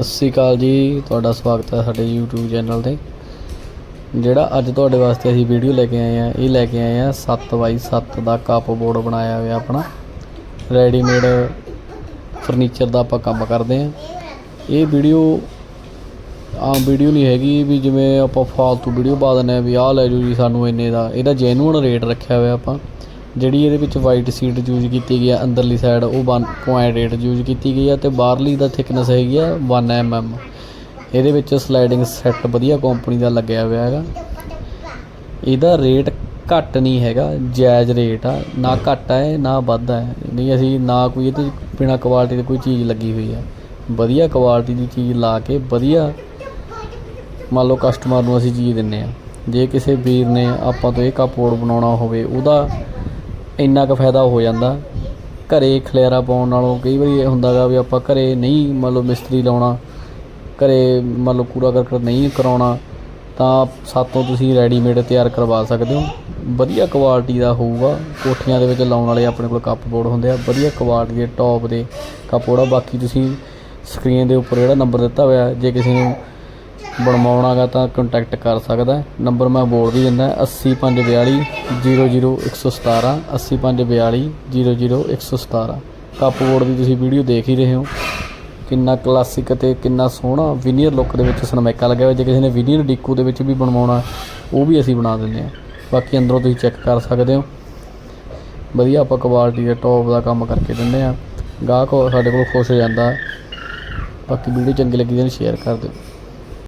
ਸਤਿ ਸ਼੍ਰੀ ਅਕਾਲ ਜੀ, ਤੁਹਾਡਾ ਸਵਾਗਤ ਹੈ ਸਾਡੇ YouTube ਚੈਨਲ ਤੇ। ਜਿਹੜਾ ਅੱਜ ਤੁਹਾਡੇ ਵਾਸਤੇ ਅਸੀਂ ਵੀਡੀਓ ਲੈ ਕੇ ਆਏ ਆ ਇਹ ਲੈ ਕੇ ਆਏ ਆ 7x7 ਦਾ ਕੱਪ ਬੋਰਡ ਬਣਾਇਆ ਹੋਇਆ ਆਪਣਾ। ਰੈਡੀਮੇਡ ਫਰਨੀਚਰ ਦਾ ਆਪਾਂ ਕੰਮ ਕਰਦੇ ਆ ਇਹ ਵੀਡੀਓ ਆਮ ਵੀਡੀਓ ਨਹੀਂ ਹੈਗੀ ਵੀ ਜਿਵੇਂ ਆਪਾਂ ਫਾਲਤੂ ਵੀਡੀਓ ਪਾ ਦਿੰਦੇ ਆ ਵੀ ਆਹ ਲੈ ਜਾਓ ਜੀ ਸਾਨੂੰ ਇੰਨੇ ਦਾ। ਇਹਦਾ ਜੈਨੂਅਨ ਰੇਟ ਰੱਖਿਆ ਹੋਇਆ ਆਪਾਂ। ਜਿਹੜੀ ਇਹਦੇ ਵਿੱਚ ਵਾਈਟ ਸੀਟ ਯੂਜ਼ ਕੀਤੀ ਗਈ ਆ, ਅੰਦਰਲੀ ਸਾਈਡ ਉਹ 1.8 ਯੂਜ਼ ਕੀਤੀ ਗਈ ਆ ਤੇ ਬਾਹਰਲੀ ਦਾ ਥਿਕਨੈਸ ਹੈਗੀ ਆ 1 mm ਇਹਦੇ ਵਿੱਚ ਸਲਾਈਡਿੰਗ ਸੈੱਟ ਵਧੀਆ ਕੰਪਨੀ ਦਾ ਲੱਗਿਆ ਹੋਇਆ ਹੈਗਾ। ਇਹਦਾ ਰੇਟ ਘੱਟ ਨਹੀਂ ਹੈਗਾ, ਜਾਇਜ਼ ਰੇਟ ਆ, ਨਾ ਘੱਟ ਹੈ ਨਾ ਵੱਧ ਹੈ ਨਹੀਂ, ਅਸੀਂ ਨਾ ਕੋਈ ਇਹਦੇ ਬਿਨਾ ਕੁਆਲਿਟੀ ਦੀ ਕੋਈ ਚੀਜ਼ ਲੱਗੀ ਹੋਈ ਆ। ਵਧੀਆ ਕੁਆਲਿਟੀ ਦੀ ਚੀਜ਼ ਲਾ ਕੇ ਵਧੀਆ ਮੰਨ ਲਓ ਕਸਟਮਰ ਨੂੰ ਅਸੀਂ ਚੀਜ਼ ਦਿੰਨੇ ਆ। ਜੇ ਕਿਸੇ ਵੀਰ ਨੇ ਆਪਾਂ ਤੋਂ ਇਹ ਕੱਪਬੋਰਡ ਬਣਾਉਣਾ ਹੋਵੇ, ਉਹਦਾ ਇੰਨਾ ਕੁ ਫਾਇਦਾ ਹੋ ਜਾਂਦਾ। ਘਰੇ ਖਲਿਆਰਾ ਪਾਉਣ ਨਾਲੋਂ ਕਈ ਵਾਰੀ ਇਹ ਹੁੰਦਾਗਾ ਵੀ ਆਪਾਂ ਘਰੇ ਨਹੀਂ ਮੰਨ ਲਓ ਮਿਸਤਰੀ ਲਾਉਣਾ, ਘਰੇ ਮੰਨ ਲਓ ਕੂੜਾ ਕਰਕਟ ਨਹੀਂ ਕਰਾਉਣਾ, ਤਾਂ ਸਾਤੋਂ ਤੁਸੀਂ ਰੈਡੀਮੇਡ ਤਿਆਰ ਕਰਵਾ ਸਕਦੇ ਹੋ। ਵਧੀਆ ਕੁਆਲਿਟੀ ਦਾ ਹੋਊਗਾ, ਕੋਠੀਆਂ ਦੇ ਵਿੱਚ ਲਾਉਣ ਵਾਲੇ ਆਪਣੇ ਕੋਲ ਕੱਪ ਬੋਰਡ ਹੁੰਦੇ ਆ, ਵਧੀਆ ਕੁਆਲਿਟੀ ਦੇ ਟੌਪ ਦੇ ਕੱਪਬੋਰਡ ਆ। ਬਾਕੀ ਤੁਸੀਂ ਸਕਰੀਨ ਦੇ ਉੱਪਰ ਜਿਹੜਾ ਨੰਬਰ ਦਿੱਤਾ ਹੋਇਆ, ਜੇ ਕਿਸੇ ਨੂੰ ਬਣਵਾਉਣਾਗਾ ਤਾਂ ਕੰਟੈਕਟ ਕਰ ਸਕਦਾ ਨੰਬਰ ਮੈਂ ਬੋਲ ਵੀ ਦਿੰਦਾ 80542 00117 80542 00117 ਕੱਪਬੋਰਡ ਦੀ ਤੁਸੀਂ ਵੀਡੀਓ ਦੇਖ ਹੀ ਰਹੇ ਹੋ। ਕਿੰਨਾ ਕਲਾਸਿਕ ਅਤੇ ਕਿੰਨਾ ਸੋਹਣਾ ਵਿਨੀਅਰ ਲੁੱਕ ਦੇ ਵਿੱਚ ਸਨਮੈਕਾ ਲੱਗਿਆ ਹੋਇਆ। ਜੇ ਕਿਸੇ ਨੇ ਵਿਨੀਅਰ ਡਿਕੂ ਦੇ ਵਿੱਚ ਵੀ ਬਣਵਾਉਣਾ ਉਹ ਵੀ ਅਸੀਂ ਬਣਾ ਦਿੰਦੇ ਹਾਂ। ਬਾਕੀ ਅੰਦਰੋਂ ਤੁਸੀਂ ਚੈੱਕ ਕਰ ਸਕਦੇ ਹੋ। ਵਧੀਆ ਆਪਾਂ ਕੁਆਲਿਟੀ ਦੇ ਟੌਪ ਦਾ ਕੰਮ ਕਰਕੇ ਦਿੰਦੇ ਆ ਗਾਹਕ ਸਾਡੇ ਕੋਲ ਖੁਸ਼ ਹੋ ਜਾਂਦਾ ਬਾਕੀ ਵੀਡੀਓ ਚੰਗੀ ਲੱਗੀ ਤਾਂ ਸ਼ੇਅਰ ਕਰ ਦਿਓ।